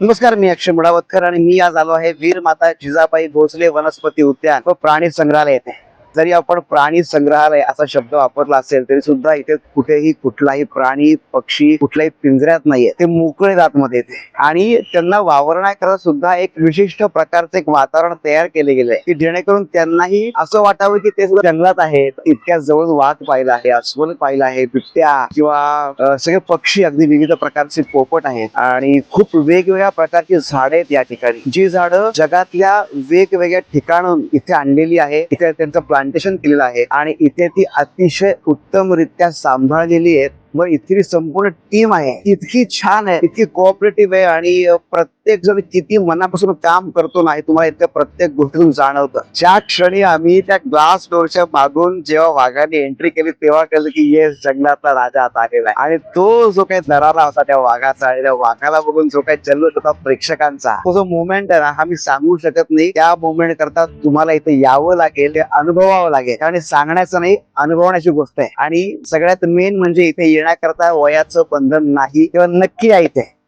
नमस्कार मी अक्षय मुडावतकर आणि मी आज आलो आहे वीर माता जिजाबाई भोसले वनस्पती उद्यान व प्राणी संग्रहालय येथे. जरी आपण प्राणी संग्रहालय असा शब्द वापरला असेल तरी सुद्धा इथे कुठेही कुठलाही प्राणी पक्षी कुठल्याही पिंजऱ्यात नाहीये. ते मोकळे मध्ये येते. आणि त्यांना वावरण्याकरता सुद्धा एक विशिष्ट प्रकारचं एक वातावरण तयार केले गेले की जेणेकरून त्यांनाही असं वाटावं की ते जंगलात आहेत इतक्या जवळ वाघ पाहिला आहे अस्वल पाहिला आहे बिबट्या किंवा सगळे पक्षी अगदी विविध प्रकारचे पोपट आहेत. आणि खूप वेगवेगळ्या प्रकारची झाडे आहेत या ठिकाणी. जी झाडं जगातल्या वेगवेगळ्या ठिकाणून इथे आणलेली आहे. इथे त्यांचं प्लांटेशन केलेलं आहे. आणि इथे ती अतिशय उत्तमरित्या सांभाळलेली आहेत. मग इथली संपूर्ण टीम आहे. इतकी छान आहे इतकी कोऑपरेटिव्ह आहे आणि प्रत्येक जण किती मनापासून काम करतो नाही तुम्हाला इतक्या प्रत्येक गोष्टीतून जाणवतं. ज्या क्षणी आम्ही त्या ग्लास डोरच्या मागून जेव्हा वाघाने एंट्री केली तेव्हा कळलं की येस जंगलातला राजा आता आलेला आहे. आणि तो जो काही दरारा होता त्या वाघाचा आणि त्या वाघाला बघून जो काही जल्लोष होता प्रेक्षकांचा तो जो मुवमेंट आहे ना हा मी सांगू शकत नाही. त्या मुवमेंट करता तुम्हाला इथे यावं लागेल ते अनुभवावं लागेल. आणि सांगण्याचं नाही अनुभवण्याची गोष्ट आहे. आणि सगळ्यात मेन म्हणजे इथे येण्याकरता वयाचं बंधन नाही किंवा नक्की आहे इथे